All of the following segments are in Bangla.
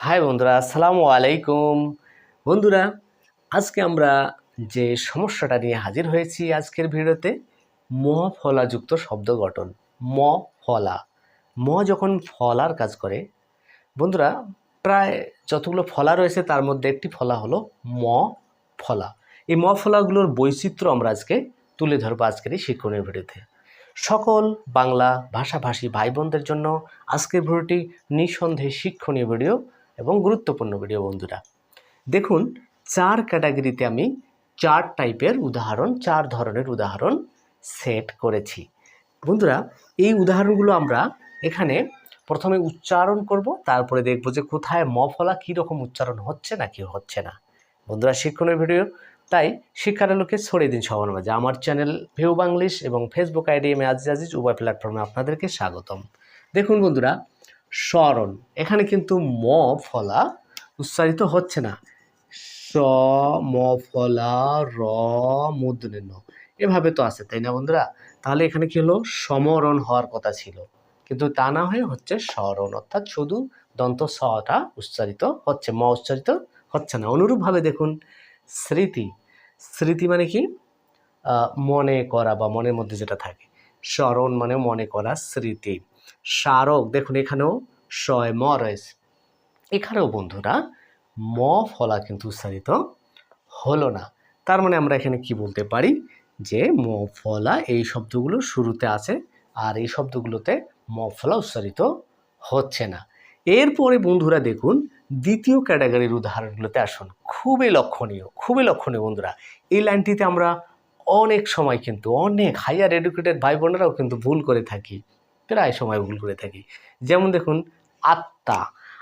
হাই বন্ধুরা, আসসালামু আলাইকুম। বন্ধুরা, আজকে আমরা যে সমস্যাটা নিয়ে হাজির হয়েছি আজকের ভিডিওতে ম ফলাযুক্ত শব্দ গঠন ম ফলা ম যখন ফলার কাজ করে, বন্ধুরা, প্রায় যতগুলো ফলা রয়েছে তার মধ্যে একটি ফলা হলো ম ফলা এই ম ফলাগুলোর বৈচিত্র্য আমরা আজকে তুলে ধরবো আজকের এই শিক্ষণীয় ভিডিওতে। সকল বাংলা ভাষাভাষী ভাই বোনদের জন্য আজকের ভিডিওটি নিঃসন্দেহে শিক্ষণীয় ভিডিও। এবং গুরুত্বপূর্ণ ভিডিও বন্ধুরা। দেখুন, চার ক্যাটাগরিতে আমি চার টাইপের উদাহরণ, চার ধরনের উদাহরণ সেট করেছি। বন্ধুরা, এই উদাহরণগুলো আমরা এখানে প্রথমে উচ্চারণ করব, তারপরে দেখব যে কোথায় ম ফলা কীরকম উচ্চারণ হচ্ছে না কি হচ্ছে না। বন্ধুরা শিক্ষণের ভিডিও তাই শিক্ষার আলোকে ছড়িয়ে দিন সবার মাঝে। আমার চ্যানেল ভিউ বাংলিশ এবং Facebook ID M A Aziz Aziz উভয় প্ল্যাটফর্মে আপনাদেরকে স্বাগতম। দেখুন, বন্ধুরা স্মরণ। এখানে কিন্তু ম ফলা উচ্চারিত হচ্ছে না। স, ম ফলা র ন। এভাবে তো আছে, তাই না বন্ধুরা? তাহলে এখানে কি হলো? সমরণ হওয়ার কথা ছিল। কিন্তু তা না হয়ে হচ্ছে স্মরণ। অর্থাৎ শুধু দন্ত সটা উচ্চারিত হচ্ছে, ম উচ্চারিত হচ্ছে না। অনুরূপভাবে দেখুন, স্মৃতি। স্মৃতি মানে কি? মনে করা বা মনের মধ্যে যেটা থাকে। স্মরণ মানে মনে করা স্মৃতি। স্মারক দেখুন এখানেও শয় ম রয়েছে। এখানেও বন্ধুরা, ম ফলা কিন্তু উচ্চারিত হলো না। তার মানে আমরা এখানে কি বলতে পারি? যে ম ফলা এই শব্দগুলো শুরুতে আছে আর এই শব্দগুলোতে ম ফলা উচ্চারিত হচ্ছে না। এরপরে বন্ধুরা দেখুন, দ্বিতীয় ক্যাটাগরির উদাহরণগুলোতে আসুন। খুবই লক্ষণীয় খুবই লক্ষণীয় বন্ধুরা। এই লাইনটিতে আমরা অনেক সময় কিন্তু, অনেক হাইয়ার এডুকেটেড ভাই বোনেরাও কিন্তু ভুল করে থাকি। প্রায় সময় ভুল করে থাকি। যেমন দেখুন, আত্মা।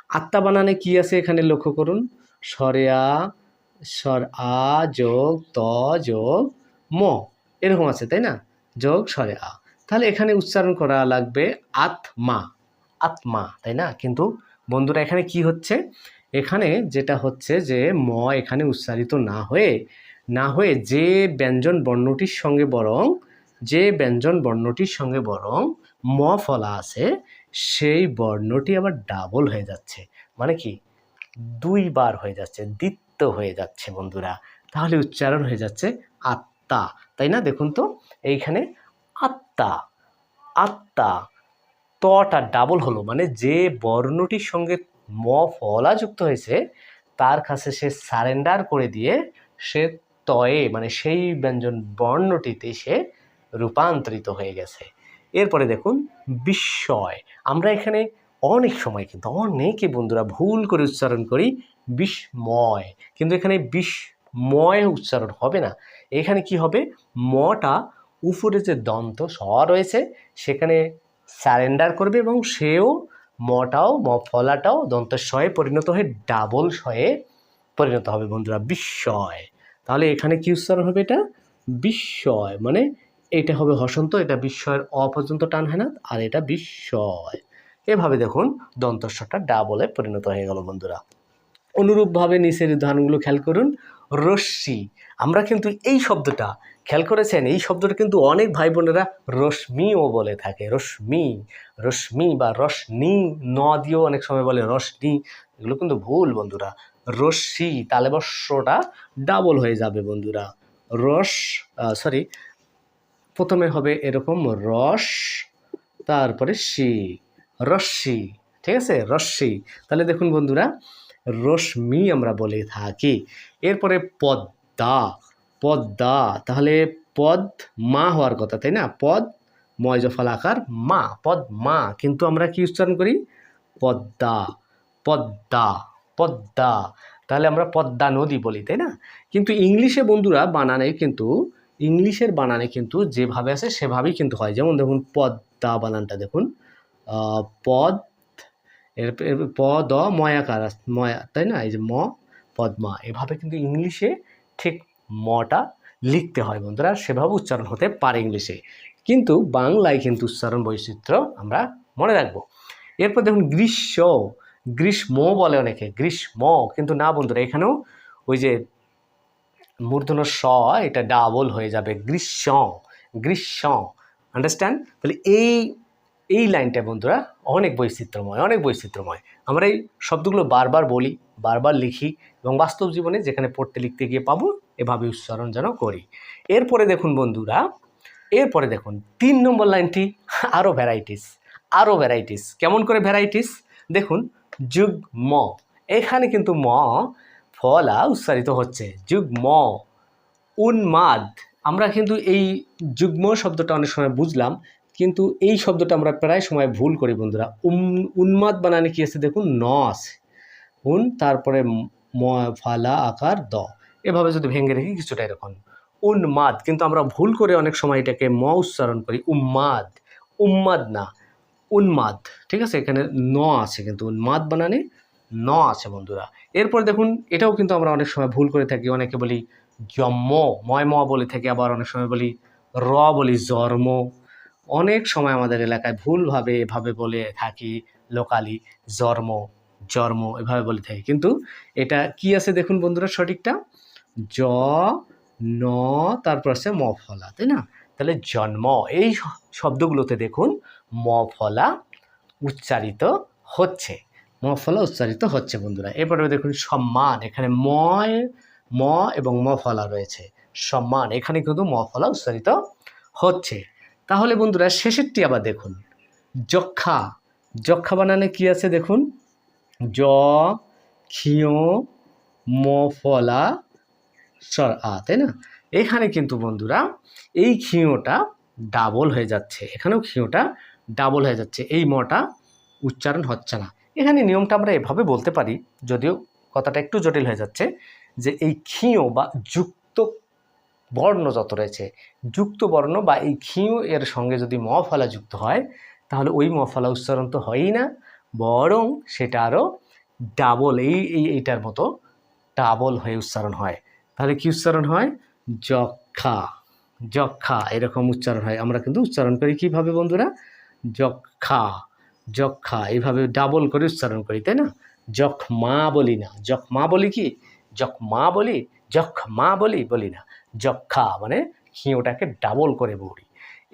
আত্মা বানানে কি আছে এখানে লক্ষ্য করুন? স্বরে আ, স্বর আ, যোগ, ত, যোগ, ম। এরকম আছে, তাই না? যোগ, স্বরে আ। তাহলে এখানে উচ্চারণ করা লাগবে আত্মা। আত্মা, তাই না? কিন্তু বন্ধুরা, এখানে কি হচ্ছে? এখানে যেটা হচ্ছে যে, ম এখানে উচ্চারিত না হয়ে না হয়ে যে ব্যঞ্জন বর্ণটির সঙ্গে বরং যে ব্যঞ্জন বর্ণটির সঙ্গে বরং ম ফলা আছে, সেই বর্ণটি আবার ডাবল হয়ে যাচ্ছে। মানে কি? দুইবার হয়ে যাচ্ছে, দ্বিত্ব হয়ে যাচ্ছে বন্ধুরা। তাহলে উচ্চারণ হয়ে যাচ্ছে আত্মা। তাই না? দেখুন তো, এইখানে আত্মা আত্মা তটা ডাবল হলো। মানে যে বর্ণটির সঙ্গে ম ফলা যুক্ত হয়েছে, তার কাছে সে সারেন্ডার করে দিয়ে সে তয়ে মানে সেই ব্যঞ্জন বর্ণটিতে সে রূপান্তরিত হয়ে গেছে। এরপরে দেখুন, বিস্ময়। আমরা এখানে অনেক সময় কিন্তু, অনেকে বন্ধুরা ভুল করে উচ্চারণ করি, বিস্ময়। কিন্তু এখানে বিস্ময় উচ্চারণ হবে না। এখানে কি হবে? মটা উপরে যে দন্ত স রয়েছে, সেখানে স্যারেন্ডার করবে এবং সেও মটাও, ম ফলাটাও দন্ত শয়ে পরিণত হয়ে ডাবল শয়ে পরিণত হবে বন্ধুরা, বিস্ময়। তাহলে এখানে কি উচ্চারণ হবে এটা? বিস্ময়। মানে এটা হবে হসন্ত, এটা বিস্ময়ের অ পর্যন্ত টান হয় না, আর এটা বিস্ময়। এভাবে দেখুন দন্তস্বরটা ডাবলে পরিণত হয়ে গেল বন্ধুরা। অনুরূপভাবে নিচের উদাহরণগুলো খেয়াল করুন, রশ্মি। আমরা কিন্তু এই শব্দটা খেয়াল করেছেন, এই শব্দটা কিন্তু অনেক ভাই বোনেরা রশ্মিও বলে থাকে, রশ্মি রশ্মি বা রশ্মি ন দিয়েও অনেক সময় বলে রশ্মি এগুলো কিন্তু ভুল বন্ধুরা। রশ্মি তালে বর্ষটা ডাবল হয়ে যাবে বন্ধুরা। রস সরি প্রথমে হবে এরকম রস, তারপরে শি রশ্মি ঠিক আছে? রশ্মি তাহলে দেখুন বন্ধুরা, রশ্মি আমরা বলে থাকি। এরপরে পদ্মা পদ্মা। তাহলে পদ মা হওয়ার কথা, তাই না? পদ, ময় জফল আকার, মা, পদ মা। কিন্তু আমরা কি উচ্চারণ করি? পদ্মা পদ্মা পদ্মা। তাহলে আমরা পদ্মা নদী বলি, তাই না? কিন্তু ইংলিশে বন্ধুরা বানানে কিন্তু ইংলিশের বানানে কিন্তু যেভাবে আছে সেভাবেই কিন্তু হয়। যেমন দেখুন, পদ্মা বানানটা দেখুন। পদ, এর এর পদ ময়াকার ময়া, তাই না? এই যে ম, পদ্মা, এভাবে কিন্তু ইংলিশে ঠিক মটা লিখতে হয় বন্ধুরা। সেভাবে উচ্চারণ হতে পারে ইংলিশে। কিন্তু বাংলায় কিন্তু উচ্চারণ বৈচিত্র্য আমরা মনে রাখব। এরপর দেখুন, গ্রীষ্ম গ্রীষ্ম বলে অনেকে, গ্রীষ্ম, কিন্তু না বন্ধুরা, এখানেও ওই যে মূর্ধন্য স, এটা ডাবল হয়ে যাবে গ্রীষ্ম গ্রীষ্ম আন্ডারস্ট্যান্ড তাহলে এই এই লাইনটা বন্ধুরা অনেক বৈচিত্র্যময় অনেক বৈচিত্র্যময়। আমরা এই শব্দগুলো বারবার বলি, বারবার লিখি এবং বাস্তব জীবনে যেখানে পড়তে লিখতে গিয়ে পাবো, এভাবে উচ্চারণ যেন করি। এরপরে দেখুন বন্ধুরা, এরপরে দেখুন, তিন নম্বর লাইনটি আরও ভ্যারাইটিস আরও ভ্যারাইটিস কেমন করে ভ্যারাইটিস দেখুন, যুগ ম, এখানে কিন্তু ম ফলা উচ্চারিত হচ্ছে, যুগ্ম, উন্মাদ। আমরা কিন্তু এই যুগ্ম শব্দটা অনেক সময় বুঝলাম, কিন্তু এই শব্দটা আমরা প্রায় সময় ভুল করি বন্ধুরা। উন্মাদ বানানে কি আছে দেখুন? ন আছে। উন, তারপরে ম, ফালা, আকার, দ। এভাবে যদি ভেঙে রেখি কিছুটা এরকম। উন্মাদ, কিন্তু আমরা ভুল করে অনেক সময় এটাকে ম উচ্চারণ করি, উম্মাদ। উম্মাদ না, উন্মাদ। ঠিক আছে? এখানে ন আছে কিন্তু উন্মাদ বানানে ন আছে বন্ধুরা। এরপর দেখুন, এটাও কিন্তু আমরা অনেক সময় ভুল করে থাকি, অনেকে বলি জম্ম ময় ম বলে থাকি, আবার অনেক সময় বলি র বলি জন্ম অনেক সময় আমাদের এলাকায় ভুলভাবে এভাবে বলে থাকি, লোকালি জন্ম জন্ম এভাবে বলে থাকি। কিন্তু এটা কি আছে দেখুন বন্ধুরা সঠিকটা? জ, ন, তারপর আছে ম ফলা তাই না? তাহলে জন্ম, এই শব্দগুলোতে দেখুন ম ফলা উচ্চারিত হচ্ছে। ম ফলা উচ্চারিত হচ্ছে, বন্ধুরা। এরপরে দেখুন, সম্মান। এখানে ময়, ম এবং ম ফলা রয়েছে। সম্মান, এখানে কিন্তু মফলা উচ্চারিত হচ্ছে। তাহলে বন্ধুরা, শেষেরটি আবার দেখুন। যক্ষা। যক্ষা বানানে কি আছে দেখুন? জ ক্ষিয় মফলা সর আ, তাই না? এখানে কিন্তু বন্ধুরা, এই ক্ষিয়টা ডাবল হয়ে যাচ্ছে। এখানেও ক্ষিয়টা ডাবল হয়ে যাচ্ছে। এই মটা উচ্চারণ হচ্ছে না। এখানে নিয়মটা আমরা এভাবে বলতে পারি, যদিও কথাটা একটু জটিল হয়ে যাচ্ছে, যে এই ক্ষীয় বা যুক্ত বর্ণ যত রয়েছে, যুক্ত বর্ণ বা এই ক্ষীয় এর সঙ্গে যদি ম ফলা যুক্ত হয়, তাহলে ওই ম ফলা উচ্চারণ তো হয়ই না, বরং সেটা আরও ডাবল, এই এই, এইটার মতো ডাবল হয়ে উচ্চারণ হয়। তাহলে কি উচ্চারণ হয়? যক্ষা যক্ষা এরকম উচ্চারণ হয়। আমরা কিন্তু উচ্চারণ করি কীভাবে বন্ধুরা? যক্ষা। যক্ষা, এইভাবে ডাবল করে উচ্চারণ করি, তাই না? যখ মা বলি না যখ মা বলি কি? যখ মা বলি যখ মা বলি বলি না। যক্ষা মানে ওটাকে ডাবল করে বলি।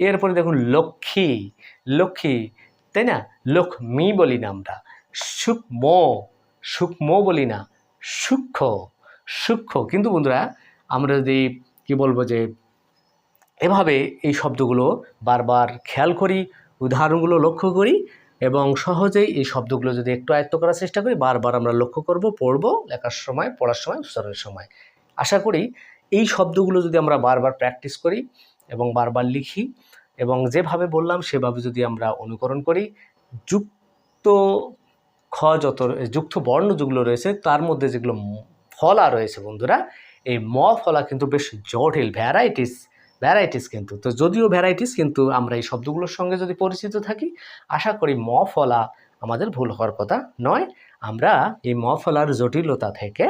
এরপরে দেখুন লক্ষ্মী লক্ষ্মী, তাই না? লক্ষ্মী বলি না আমরা। সূক্ষ্ম সূক্ষ্ম বলি না। সূক্ষ্ম সূক্ষ্ম। কিন্তু বন্ধুরা, আমরা যদি, কি বলব যে, এভাবে এই শব্দগুলো বারবার খেয়াল করি, উদাহরণগুলো লক্ষ্য করি এবং সহজেই এই শব্দগুলো যদি একটু আয়ত্ত করার চেষ্টা করি, বারবার আমরা লক্ষ্য করব, পড়ব, লেখার সময়, পড়ার সময়, উচ্চারণের সময়। আশা করি এই শব্দগুলো যদি আমরা বারবার প্র্যাকটিস করি এবং বারবার লিখি এবং যেভাবে বললাম সেভাবে যদি আমরা অনুকরণ করি, যুক্ত খ যত, যুক্ত বর্ণ যেগুলো রয়েছে, তার মধ্যে যেগুলো ফলা রয়েছে বন্ধুরা, এই ম ফলা কিন্তু বেশ জটিল ভ্যারাইটিস ভ্যারাইটিস কিন্তু। তো যদিও ভ্যারাইটিস কিন্তু আমরা এই শব্দগুলোর সঙ্গে যদি পরিচিত থাকি, আশা করি ম ফলা আমাদের ভুল হওয়ার কথা নয়। আমরা এই ম ফলার জটিলতা থেকে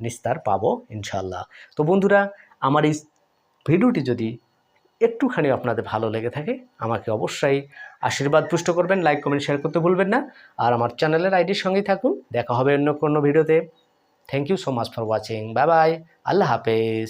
নিস্তার পাবো ইনশাল্লাহ তো বন্ধুরা, আমার এই ভিডিওটি যদি একটুখানি আপনাদের ভালো লেগে থাকে, আমাকে অবশ্যই আশীর্বাদ পুষ্ট করবেন লাইক কমেন্ট শেয়ার করতে ভুলবেন না। আর আমার চ্যানেলের আইডির সঙ্গেই থাকুন। দেখা হবে অন্য কোনো ভিডিওতে। Thank you so much for watching bye bye আল্লাহ হাফেজ।